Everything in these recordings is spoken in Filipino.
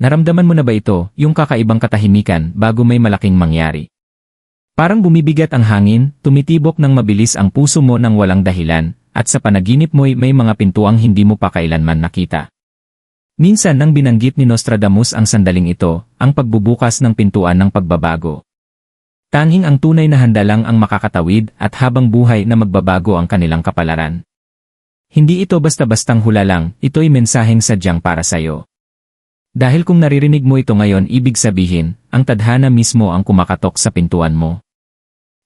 Naramdaman mo na ba ito, yung kakaibang katahimikan bago may malaking mangyari? Parang bumibigat ang hangin, tumitibok ng mabilis ang puso mo ng walang dahilan, at sa panaginip mo'y may mga pintuang hindi mo pa kailanman nakita. Minsan nang binanggit ni Nostradamus ang sandaling ito, ang pagbubukas ng pintuan ng pagbabago. Tanging ang tunay na handa lang ang makakatawid at habang buhay na magbabago ang kanilang kapalaran. Hindi ito basta-bastang hula lang, ito'y mensaheng sadyang para sa'yo. Dahil kung naririnig mo ito ngayon ibig sabihin, ang tadhana mismo ang kumakatok sa pintuan mo.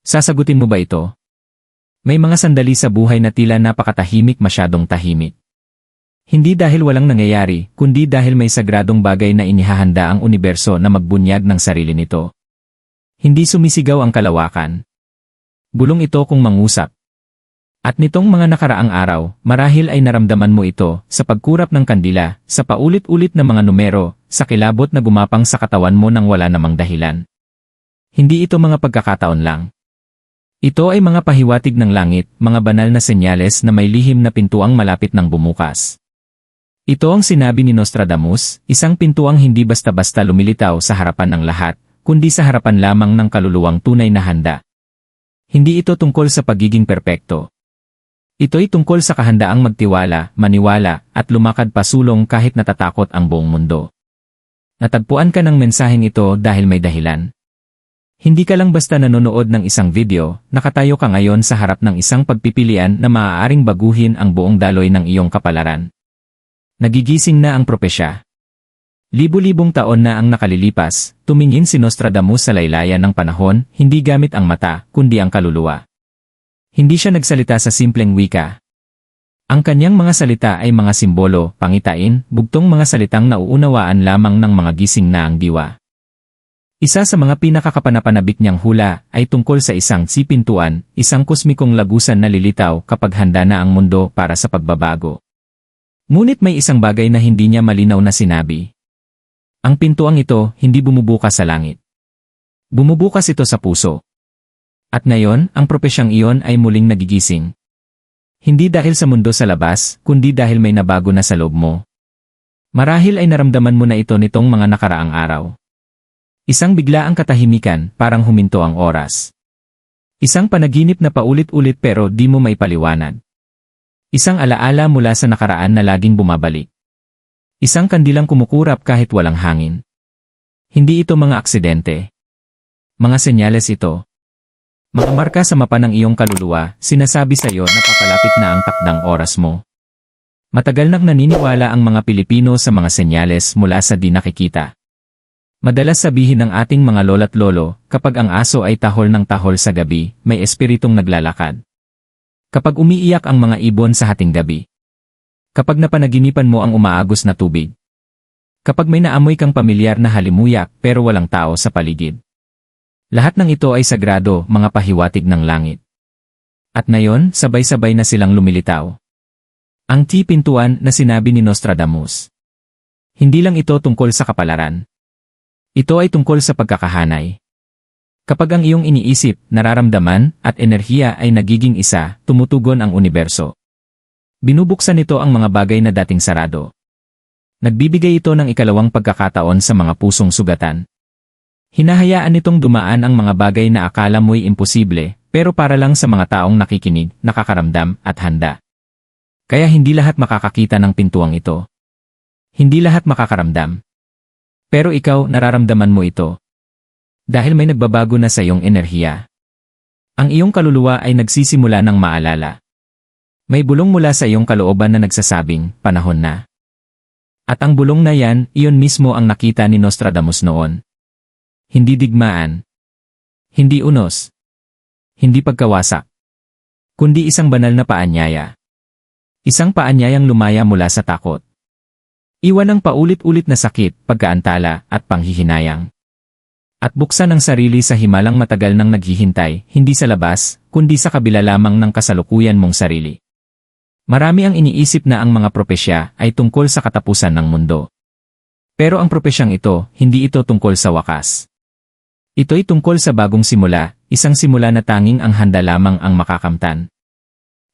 Sasagutin mo ba ito? May mga sandali sa buhay na tila napakatahimik masyadong tahimik. Hindi dahil walang nangyayari, kundi dahil may sagradong bagay na inihahanda ang universo na magbunyag ng sarili nito. Hindi sumisigaw ang kalawakan. Bulong ito kung mangusap. At nitong mga nakaraang araw, marahil ay naramdaman mo ito sa pagkurap ng kandila, sa paulit-ulit na mga numero, sa kilabot na gumapang sa katawan mo nang wala namang dahilan. Hindi ito mga pagkakataon lang. Ito ay mga pahiwatig ng langit, mga banal na senyales na may lihim na pintuang malapit ng bumukas. Ito ang sinabi ni Nostradamus, isang pintuang hindi basta-basta lumilitaw sa harapan ng lahat, kundi sa harapan lamang ng kaluluwang tunay na handa. Hindi ito tungkol sa pagiging perpekto. Ito'y tungkol sa kahandaang magtiwala, maniwala, at lumakad pasulong kahit natatakot ang buong mundo. Natagpuan ka ng mensaheng ito dahil may dahilan. Hindi ka lang basta nanonood ng isang video, nakatayo ka ngayon sa harap ng isang pagpipilian na maaaring baguhin ang buong daloy ng iyong kapalaran. Nagigising na ang propesya. Libu-libong taon na ang nakalilipas, tumingin si Nostradamus sa laylayan ng panahon, hindi gamit ang mata, kundi ang kaluluwa. Hindi siya nagsalita sa simpleng wika. Ang kanyang mga salita ay mga simbolo, pangitain, bugtong mga salitang nauunawaan lamang ng mga gising na ang diwa. Isa sa mga pinakakapanapanabik niyang hula ay tungkol sa isang sipintuan, isang kosmikong lagusan na lilitaw kapag handa na ang mundo para sa pagbabago. Ngunit may isang bagay na hindi niya malinaw na sinabi. Ang pintuang ito hindi bumubukas sa langit. Bumubukas ito sa puso. At ngayon, ang propesyang iyon ay muling nagigising. Hindi dahil sa mundo sa labas, kundi dahil may nabago na sa loob mo. Marahil ay naramdaman mo na ito nitong mga nakaraang araw. Isang bigla ang katahimikan, parang huminto ang oras. Isang panaginip na paulit-ulit pero di mo maipaliwanag. Isang alaala mula sa nakaraan na laging bumabalik. Isang kandilang kumukurap kahit walang hangin. Hindi ito mga aksidente. Mga senyales ito. Mga marka sa mapa ng iyong kaluluwa, sinasabi sa iyo na papalapit na ang takdang oras mo. Matagal nang naniniwala ang mga Pilipino sa mga senyales mula sa di nakikita. Madalas sabihin ng ating mga lola't lolo, kapag ang aso ay tahol ng tahol sa gabi, may espiritong naglalakad. Kapag umiiyak ang mga ibon sa hating gabi. Kapag napanaginipan mo ang umaagos na tubig. Kapag may naamoy kang pamilyar na halimuyak pero walang tao sa paligid. Lahat ng ito ay sagrado, mga pahiwatig ng langit. At ngayon, sabay-sabay na silang lumilitaw. Ang T-pintuan na sinabi ni Nostradamus. Hindi lang ito tungkol sa kapalaran. Ito ay tungkol sa pagkakahanay. Kapag ang iyong iniisip, nararamdaman, at enerhiya ay nagiging isa, tumutugon ang universo. Binubuksan nito ang mga bagay na dating sarado. Nagbibigay ito ng ikalawang pagkakataon sa mga pusong sugatan. Hinahayaan nitong dumaan ang mga bagay na akala mo'y imposible, pero para lang sa mga taong nakikinig, nakakaramdam, at handa. Kaya hindi lahat makakakita ng pintuang ito. Hindi lahat makakaramdam. Pero ikaw, nararamdaman mo ito. Dahil may nagbabago na sa iyong enerhiya. Ang iyong kaluluwa ay nagsisimula ng maalala. May bulong mula sa iyong kalooban na nagsasabing, panahon na. At ang bulong na yan, iyon mismo ang nakita ni Nostradamus noon. Hindi digmaan. Hindi unos. Hindi pagkawasak. Kundi isang banal na paanyaya. Isang paanyayang lumaya mula sa takot. Iwan ang paulit-ulit na sakit, pagkaantala, at panghihinayang. At buksan ang sarili sa himalang matagal nang naghihintay, hindi sa labas, kundi sa kabila lamang ng kasalukuyan mong sarili. Marami ang iniisip na ang mga propesya ay tungkol sa katapusan ng mundo. Pero ang propesyang ito, hindi ito tungkol sa wakas. Ito'y tungkol sa bagong simula, isang simula na tanging ang handa lamang ang makakamtan.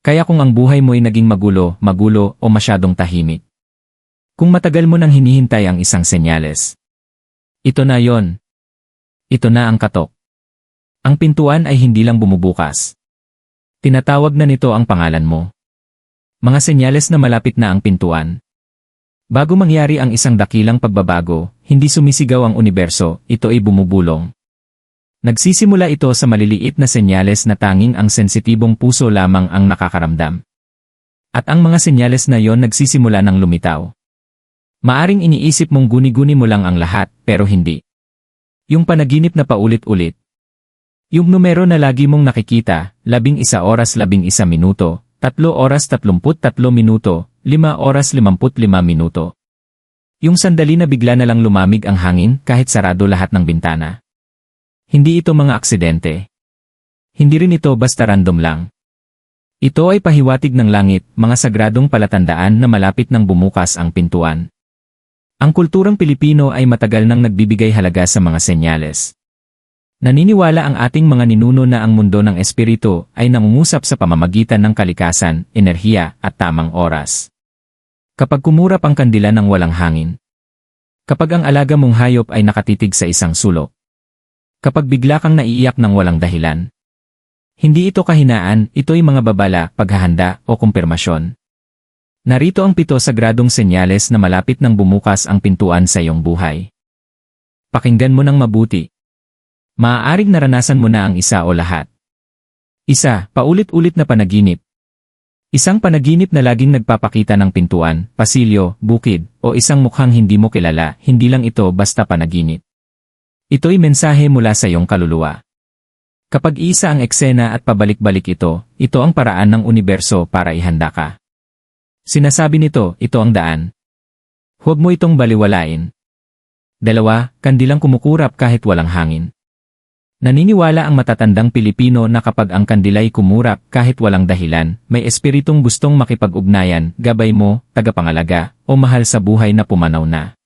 Kaya kung ang buhay mo'y naging magulo, magulo o masyadong tahimik. Kung matagal mo nang hinihintay ang isang senyales. Ito na yon. Ito na ang katok. Ang pintuan ay hindi lang bumubukas. Tinatawag na nito ang pangalan mo. Mga senyales na malapit na ang pintuan. Bago mangyari ang isang dakilang pagbabago, hindi sumisigaw ang universo, ito ay bumubulong. Nagsisimula ito sa maliliit na senyales na tanging ang sensitibong puso lamang ang nakakaramdam. At ang mga senyales na yon nagsisimula ng lumitaw. Maaring iniisip mong guni-guni mo lang ang lahat, pero hindi. Yung panaginip na paulit-ulit. Yung numero na lagi mong nakikita, labing isa oras labing isa minuto, tatlo oras tatlumput tatlo minuto, lima oras limamput lima minuto. Yung sandali na bigla na lang lumamig ang hangin kahit sarado lahat ng bintana. Hindi ito mga aksidente. Hindi rin ito basta random lang. Ito ay pahiwatig ng langit, mga sagradong palatandaan na malapit ng bumukas ang pintuan. Ang kulturang Pilipino ay matagal nang nagbibigay halaga sa mga senyales. Naniniwala ang ating mga ninuno na ang mundo ng espiritu ay nangungusap sa pamamagitan ng kalikasan, enerhiya, at tamang oras. Kapag kumurap ang kandila ng walang hangin. Kapag ang alaga mong hayop ay nakatitig sa isang sulok. Kapag bigla kang naiiyak ng walang dahilan. Hindi ito kahinaan, ito'y mga babala, paghahanda, o kumpirmasyon. Narito ang pito sagradong senyales na malapit nang bumukas ang pintuan sa iyong buhay. Pakinggan mo ng mabuti. Maaaring naranasan mo na ang isa o lahat. Isa, paulit-ulit na panaginip. Isang panaginip na laging nagpapakita ng pintuan, pasilyo, bukid, o isang mukhang hindi mo kilala, hindi lang ito basta panaginip. Ito'y mensahe mula sa iyong kaluluwa. Kapag isa ang eksena at pabalik-balik ito, ito ang paraan ng universo para ihanda ka. Sinasabi nito, ito ang daan. Huwag mo itong baliwalain. Dalawa, kandilang kumukurap kahit walang hangin. Naniniwala ang matatandang Pilipino na kapag ang kandilay kumurap kahit walang dahilan, may espiritong gustong makipag-ugnayan, gabay mo, tagapangalaga, o mahal sa buhay na pumanaw na.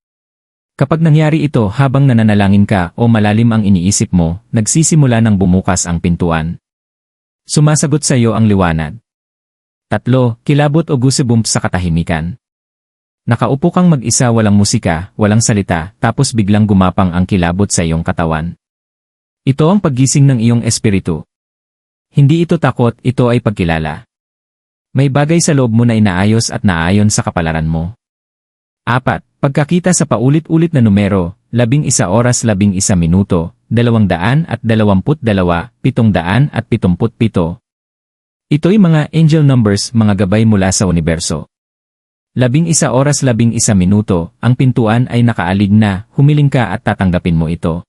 Kapag nangyari ito habang nananalangin ka o malalim ang iniisip mo, nagsisimula ng bumukas ang pintuan. Sumasagot sa iyo ang liwanag. Tatlo, kilabot o goosebumps sa katahimikan. Nakaupo kang mag-isa walang musika, walang salita, tapos biglang gumapang ang kilabot sa iyong katawan. Ito ang paggising ng iyong espiritu. Hindi ito takot, ito ay pagkilala. May bagay sa loob mo na inaayos at naayon sa kapalaran mo. Apat, Pagkakita sa paulit-ulit na numero, labing isa oras labing isa minuto, dalawang daan at dalawamput dalawa, pitong daan at pitumput pito. Ito'y mga angel numbers mga gabay mula sa universo. Labing isa oras labing isa minuto, ang pintuan ay nakaalig na, humiling ka at tatanggapin mo ito.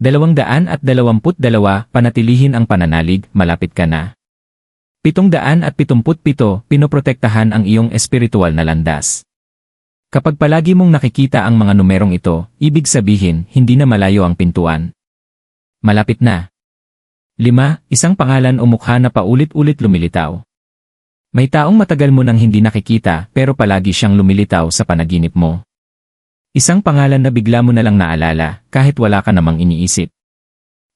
Dalawang daan at dalawamput dalawa, panatilihin ang pananalig, malapit ka na. Pitong daan at pitumput pito, pinoprotektahan ang iyong espiritual na landas. Kapag palagi mong nakikita ang mga numerong ito, ibig sabihin, hindi na malayo ang pintuan. Malapit na. 5. Isang pangalan o mukha na paulit-ulit lumilitaw. May taong matagal mo nang hindi nakikita pero palagi siyang lumilitaw sa panaginip mo. Isang pangalan na bigla mo na lang naalala kahit wala ka namang iniisip.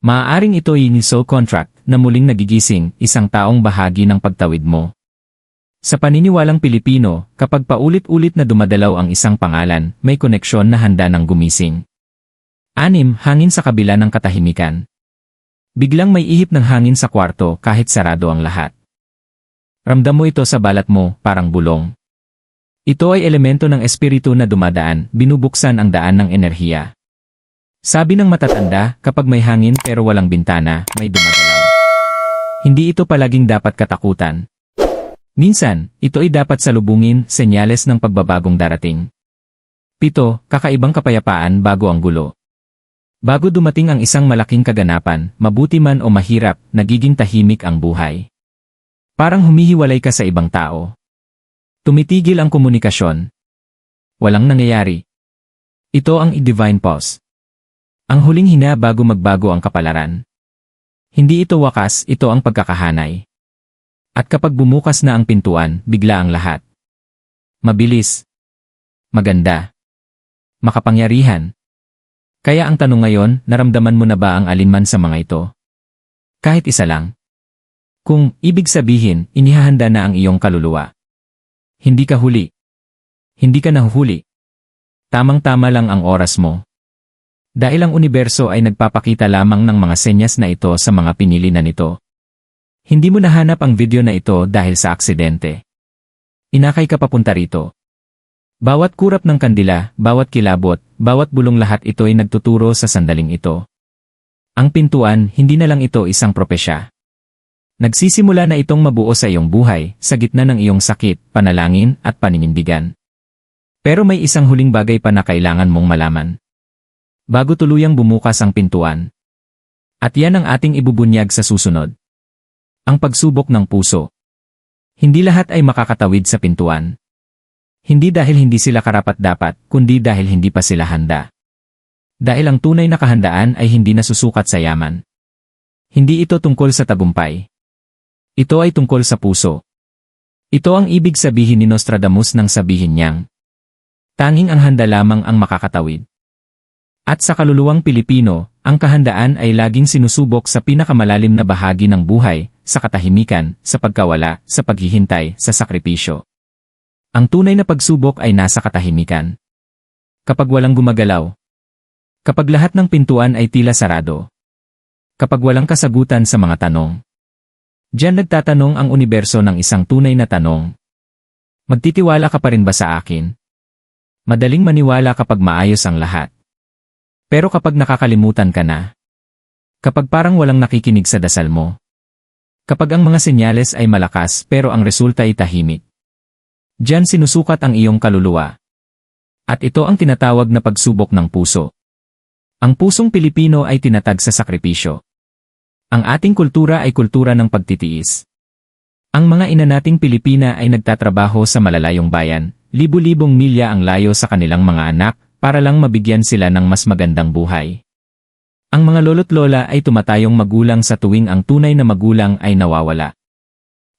Maaaring ito ay ni soul contract na muling nagigising isang taong bahagi ng pagtawid mo. Sa paniniwalang Pilipino, kapag paulit-ulit na dumadalaw ang isang pangalan, may koneksyon na handa ng gumising. Anim, hangin sa kabila ng katahimikan. Biglang may ihip ng hangin sa kwarto kahit sarado ang lahat. Ramdam mo ito sa balat mo, parang bulong. Ito ay elemento ng espiritu na dumadaan, binubuksan ang daan ng enerhiya. Sabi ng matatanda, kapag may hangin pero walang bintana, may dumadalaw. Hindi ito palaging dapat katakutan, Minsan, ito ay dapat salubungin, senyales ng pagbabagong darating. Pito, kakaibang kapayapaan bago ang gulo. Bago dumating ang isang malaking kaganapan, mabuti man o mahirap, nagiging tahimik ang buhay. Parang humihiwalay ka sa ibang tao. Tumitigil ang komunikasyon. Walang nangyayari. Ito ang i-divine pause. Ang huling hina bago magbago ang kapalaran. Hindi ito wakas, ito ang pagkakahanay. At kapag bumukas na ang pintuan, bigla ang lahat. Mabilis. Maganda. Makapangyarihan. Kaya ang tanong ngayon, naramdaman mo na ba ang alinman sa mga ito? Kahit isa lang. Kung ibig sabihin, inihahanda na ang iyong kaluluwa. Hindi ka huli. Hindi ka nahuhuli. Tamang-tama lang ang oras mo. Dahil ang universo ay nagpapakita lamang ng mga senyas na ito sa mga pinili na nito. Hindi mo nahanap ang video na ito dahil sa aksidente. Inakay ka papunta rito. Bawat kurap ng kandila, bawat kilabot, bawat bulong lahat ito ay nagtuturo sa sandaling ito. Ang pintuan, hindi na lang ito isang propesya. Nagsisimula na itong mabuo sa iyong buhay, sa gitna ng iyong sakit, panalangin, at paninindigan. Pero may isang huling bagay pa na kailangan mong malaman. Bago tuluyang bumukas ang pintuan. At yan ang ating ibubunyag sa susunod. Ang pagsubok ng puso. Hindi lahat ay makakatawid sa pintuan. Hindi dahil hindi sila karapat-dapat, kundi dahil hindi pa sila handa. Dahil ang tunay na kahandaan ay hindi nasusukat sa yaman. Hindi ito tungkol sa tagumpay. Ito ay tungkol sa puso. Ito ang ibig sabihin ni Nostradamus nang sabihin niyang, Tanging ang handa lamang ang makakatawid. At sa kaluluwang Pilipino, ang kahandaan ay laging sinusubok sa pinakamalalim na bahagi ng buhay, sa katahimikan, sa pagkawala, sa paghihintay, sa sakripisyo. Ang tunay na pagsubok ay nasa katahimikan. Kapag walang gumagalaw. Kapag lahat ng pintuan ay tila sarado. Kapag walang kasagutan sa mga tanong. Diyan nagtatanong ang universo ng isang tunay na tanong. Magtitiwala ka pa rin ba sa akin? Madaling maniwala kapag maayos ang lahat. Pero kapag nakakalimutan ka na, kapag parang walang nakikinig sa dasal mo, kapag ang mga senyales ay malakas pero ang resulta ay tahimik, diyan sinusukat ang iyong kaluluwa. At ito ang tinatawag na pagsubok ng puso. Ang pusong Pilipino ay tinatag sa sakripisyo. Ang ating kultura ay kultura ng pagtitiis. Ang mga ina nating Pilipina ay nagtatrabaho sa malalayong bayan, libu-libong milya ang layo sa kanilang mga anak, para lang mabigyan sila ng mas magandang buhay. Ang mga lolo't lola ay tumatayong magulang sa tuwing ang tunay na magulang ay nawawala.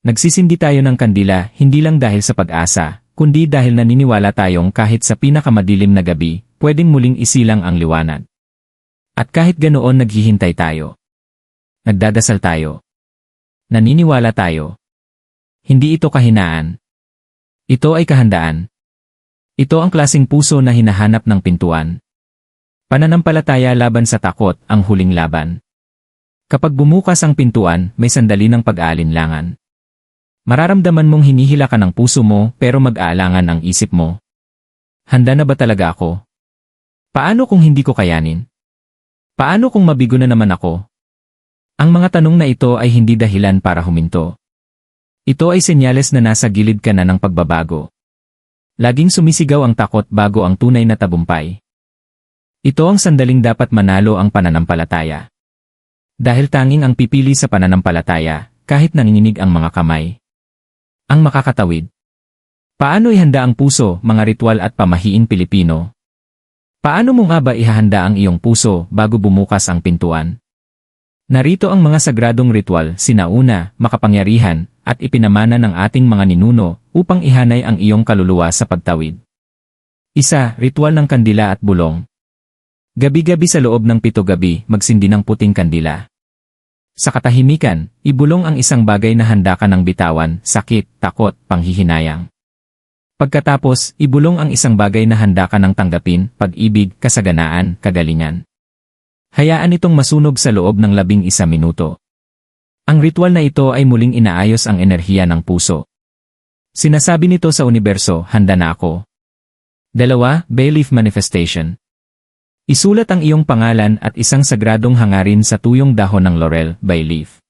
Nagsisindi tayo ng kandila hindi lang dahil sa pag-asa, kundi dahil naniniwala tayong kahit sa pinakamadilim na gabi, pwedeng muling isilang ang liwanag. At kahit ganoon naghihintay tayo. Nagdadasal tayo. Naniniwala tayo. Hindi ito kahinaan. Ito ay kahandaan. Ito ang klasing puso na hinahanap ng pintuan. Pananampalataya laban sa takot ang huling laban. Kapag bumukas ang pintuan, may sandali ng pag-aalinlangan. Mararamdaman mong hinihila ka ng puso mo pero mag-aalangan ang isip mo. Handa na ba talaga ako? Paano kung hindi ko kayanin? Paano kung mabigo na naman ako? Ang mga tanong na ito ay hindi dahilan para huminto. Ito ay senyales na nasa gilid ka na ng pagbabago. Laging sumisigaw ang takot bago ang tunay na tabumpay. Ito ang sandaling dapat manalo ang pananampalataya. Dahil tanging ang pipili sa pananampalataya, kahit nanginginig ang mga kamay. Ang makakatawid. Paano ihanda ang puso, mga ritual at pamahiin Pilipino? Paano mo nga ba ihahanda ang iyong puso bago bumukas ang pintuan? Narito ang mga sagradong ritual, sinauna, makapangyarihan, at ipinamana ng ating mga ninuno upang ihanay ang iyong kaluluwa sa pagtawid. Isa, ritual ng kandila at bulong. Gabi-gabi sa loob ng pito gabi, magsindi ng puting kandila. Sa katahimikan, ibulong ang isang bagay na handa ka ng bitawan, sakit, takot, panghihinayang. Pagkatapos, ibulong ang isang bagay na handa ka ng tanggapin, pag-ibig, kasaganaan, kagalingan. Hayaan itong masunog sa loob ng labing isa minuto. Ang ritual na ito ay muling inaayos ang enerhiya ng puso. Sinasabi nito sa universo, handa na ako. Dalawa, Bayleaf Manifestation. Isulat ang iyong pangalan at isang sagradong hangarin sa tuyong dahon ng laurel, bayleaf.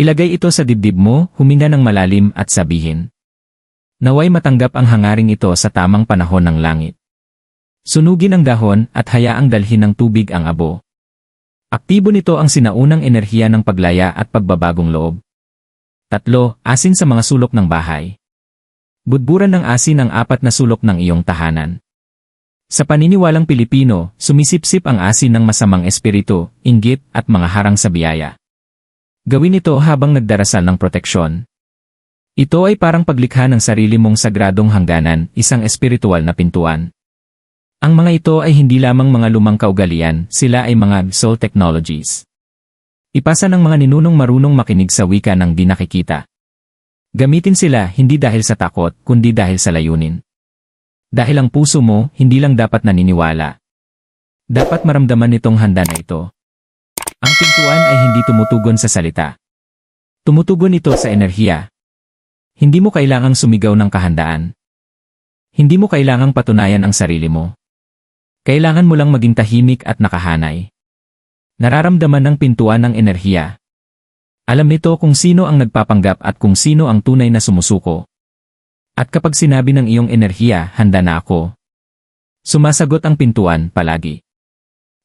Ilagay ito sa dibdib mo, huminga ng malalim at sabihin. Naway matanggap ang hangaring ito sa tamang panahon ng langit. Sunugin ang dahon at hayaang dalhin ng tubig ang abo. Aktibo nito ang sinaunang enerhiya ng paglaya at pagbabagong loob. Tatlo, asin sa mga sulok ng bahay. Budburan ng asin ang apat na sulok ng iyong tahanan. Sa paniniwalang Pilipino, sumisipsip ang asin ng masamang espiritu, inggit, at mga harang sa biyaya. Gawin ito habang nagdarasal ng proteksyon. Ito ay parang paglikha ng sarili mong sagradong hangganan, isang espiritual na pintuan. Ang mga ito ay hindi lamang mga lumang kaugalian, sila ay mga soul technologies. Ipasa ng mga ninunong marunong makinig sa wika ng di nakikita. Gamitin sila hindi dahil sa takot, kundi dahil sa layunin. Dahil ang puso mo, hindi lang dapat naniniwala. Dapat maramdaman nitong handa na ito. Ang pintuan ay hindi tumutugon sa salita. Tumutugon ito sa enerhiya. Hindi mo kailangang sumigaw ng kahandaan. Hindi mo kailangang patunayan ang sarili mo. Kailangan mo lang maging tahimik at nakahanay. Nararamdaman ng pintuan ng enerhiya. Alam nito kung sino ang nagpapanggap at kung sino ang tunay na sumusuko. At kapag sinabi ng iyong enerhiya, handa na ako. Sumasagot ang pintuan palagi.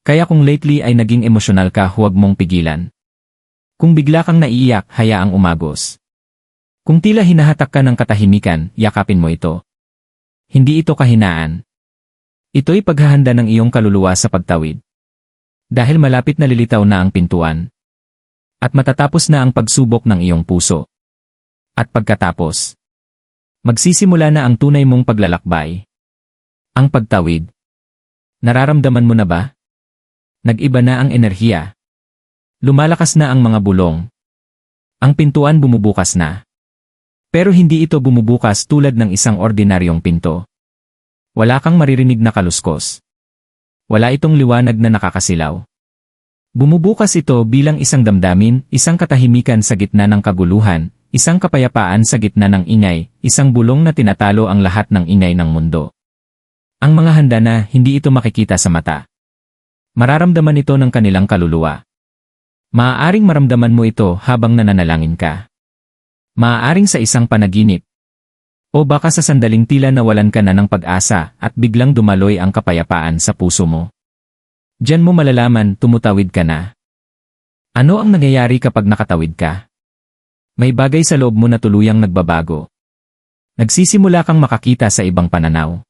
Kaya kung lately ay naging emosyonal ka, huwag mong pigilan. Kung bigla kang naiiyak, hayaang umagos. Kung tila hinahatak ka ng katahimikan, yakapin mo ito. Hindi ito kahinaan. Ito'y paghahanda ng iyong kaluluwa sa pagtawid. Dahil malapit na lilitaw na ang pintuan. At matatapos na ang pagsubok ng iyong puso. At pagkatapos, magsisimula na ang tunay mong paglalakbay. Ang pagtawid. Nararamdaman mo na ba? Nag-iba na ang enerhiya. Lumalakas na ang mga bulong. Ang pintuan bumubukas na. Pero hindi ito bumubukas tulad ng isang ordinaryong pinto. Wala kang maririnig na kaluskos. Wala itong liwanag na nakakasilaw. Bumubukas ito bilang isang damdamin, isang katahimikan sa gitna ng kaguluhan, isang kapayapaan sa gitna ng ingay, isang bulong na tinatalo ang lahat ng ingay ng mundo. Ang mga handa na hindi ito makikita sa mata. Mararamdaman ito ng kanilang kaluluwa. Maaaring maramdaman mo ito habang nananalangin ka. Maaaring sa isang panaginip. O baka sa sandaling tila nawalan ka na ng pag-asa at biglang dumaloy ang kapayapaan sa puso mo. Diyan mo malalaman tumutawid ka na. Ano ang nangyayari kapag nakatawid ka? May bagay sa loob mo na tuluyang nagbabago. Nagsisimula kang makakita sa ibang pananaw.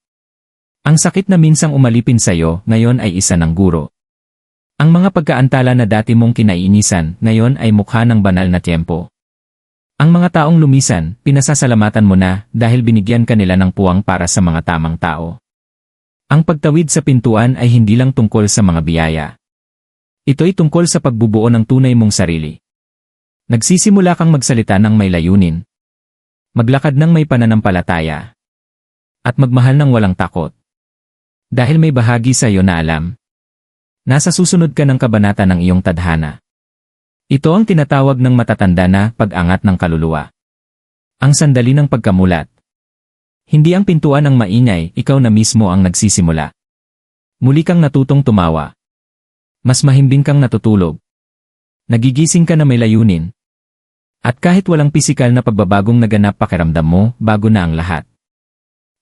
Ang sakit na minsang umalipin sa'yo, ngayon ay isa ng guro. Ang mga pagkaantala na dati mong kinaiinisan, ngayon ay mukha ng banal na tiyempo. Ang mga taong lumisan, pinasasalamatan mo na dahil binigyan ka nila ng puwang para sa mga tamang tao. Ang pagtawid sa pintuan ay hindi lang tungkol sa mga biyaya. Ito'y tungkol sa pagbubuo ng tunay mong sarili. Nagsisimula kang magsalita ng may layunin. Maglakad ng may pananampalataya. At magmahal ng walang takot. Dahil may bahagi sa iyo na alam. Nasa susunod ka ng kabanata ng iyong tadhana. Ito ang tinatawag ng matatanda na pag-angat ng kaluluwa. Ang sandali ng pagkamulat. Hindi ang pintuan ang maingay, ikaw na mismo ang nagsisimula. Muli kang natutong tumawa. Mas mahimbing kang natutulog. Nagigising ka na may layunin. At kahit walang pisikal na pagbabagong naganap pakiramdam mo, bago na ang lahat.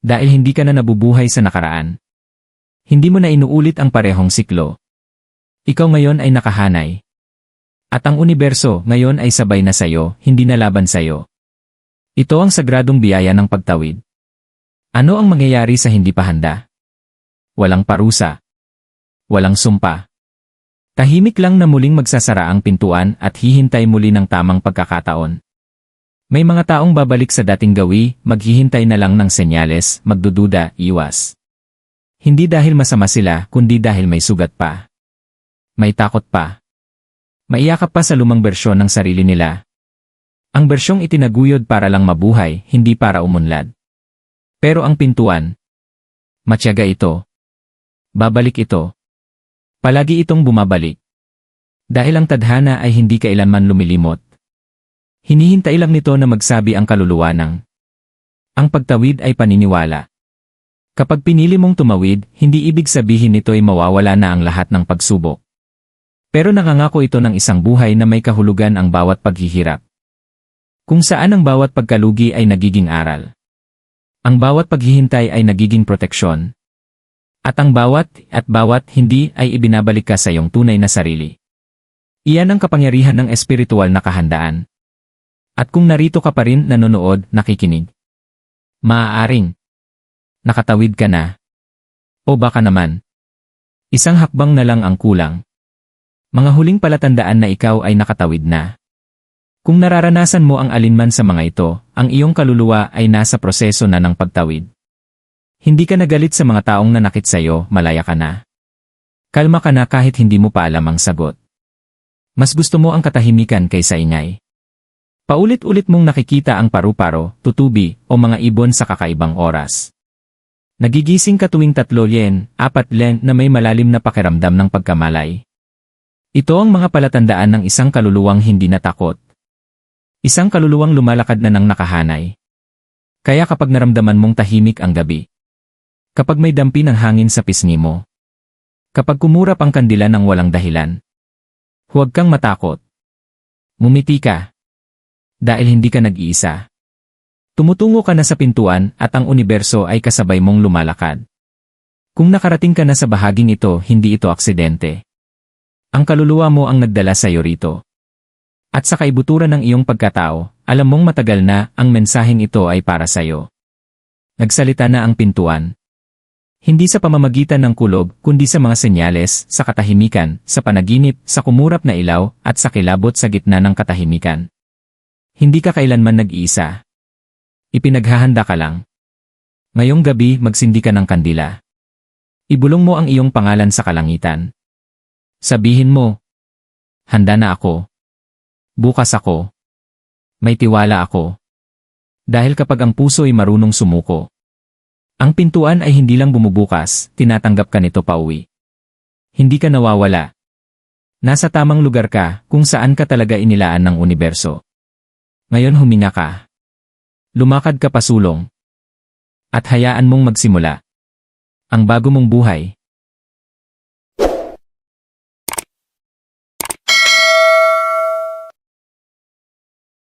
Dahil hindi ka na nabubuhay sa nakaraan. Hindi mo na inuulit ang parehong siklo. Ikaw ngayon ay nakahanay. At ang universo ngayon ay sabay na sayo, hindi na laban sayo. Ito ang sagradong biyaya ng pagtawid. Ano ang mangyayari sa hindi pa handa? Walang parusa. Walang sumpa. Tahimik lang na muling magsasara ang pintuan at hihintay muli ng tamang pagkakataon. May mga taong babalik sa dating gawi, maghihintay na lang ng senyales, magdududa, iwas. Hindi dahil masama sila, kundi dahil may sugat pa. May takot pa. Maiyakap pa sa lumang bersyon ng sarili nila. Ang bersyong itinaguyod para lang mabuhay, hindi para umunlad. Pero ang pintuan, matyaga ito. Babalik ito. Palagi itong bumabalik. Dahil ang tadhana ay hindi kailanman lumilimot. Hinihintay lang nito na magsabi ang kaluluwa ng ang pagtawid ay paniniwala. Kapag pinili mong tumawid, hindi ibig sabihin nito ay mawawala na ang lahat ng pagsubok. Pero nakangako ito ng isang buhay na may kahulugan ang bawat paghihirap. Kung saan ang bawat pagkalugi ay nagiging aral. Ang bawat paghihintay ay nagiging proteksyon. At ang bawat at bawat hindi ay ibinabalik ka sa iyong tunay na sarili. Iyan ang kapangyarihan ng espiritual na kahandaan. At kung narito ka pa rin nanonood, nakikinig. Maaaring. Nakatawid ka na. O baka naman. Isang hakbang na lang ang kulang. Mga huling palatandaan na ikaw ay nakatawid na. Kung nararanasan mo ang alinman sa mga ito, ang iyong kaluluwa ay nasa proseso na ng pagtawid. Hindi ka nagalit sa mga taong nanakit sa malaya ka na. Kalma ka na kahit hindi mo pa alam ang sagot. Mas gusto mo ang katahimikan kaysa ingay. Paulit-ulit mong nakikita ang paru-paro, tutubi, o mga ibon sa kakaibang oras. Nagigising ka tuwing tatlo yen, apat len na may malalim na pakiramdam ng pagkamalay. Ito ang mga palatandaan ng isang kaluluwang hindi natakot. Isang kaluluwang lumalakad na ng nakahanay. Kaya kapag naramdaman mong tahimik ang gabi. Kapag may dampi ng hangin sa pisngi mo. Kapag kumurap ang kandila ng walang dahilan. Huwag kang matakot. Mumiti ka. Dahil hindi ka nag-iisa. Tumutungo ka na sa pintuan at ang universo ay kasabay mong lumalakad. Kung nakarating ka na sa bahaging ito, hindi ito aksidente. Ang kaluluwa mo ang nagdala sa iyo rito. At sa kaibuturan ng iyong pagkatao, alam mong matagal na ang mensaheng ito ay para sa iyo. Nagsalita na ang pintuan. Hindi sa pamamagitan ng kulob, kundi sa mga senyales, sa katahimikan, sa panaginip, sa kumurap na ilaw, at sa kilabot sa gitna ng katahimikan. Hindi ka kailanman nag-iisa. Ipinaghahanda ka lang. Ngayong gabi magsindi ka ng kandila. Ibulong mo ang iyong pangalan sa kalangitan. Sabihin mo, Handa na ako. Bukas ako. May tiwala ako. Dahil kapag ang puso ay marunong sumuko, ang pintuan ay hindi lang bumubukas, tinatanggap ka nito pauwi. Hindi ka nawawala. Nasa tamang lugar ka kung saan ka talaga inilaan ng universo. Ngayon huminga ka. Lumakad ka pasulong. At hayaan mong magsimula. Ang bago mong buhay.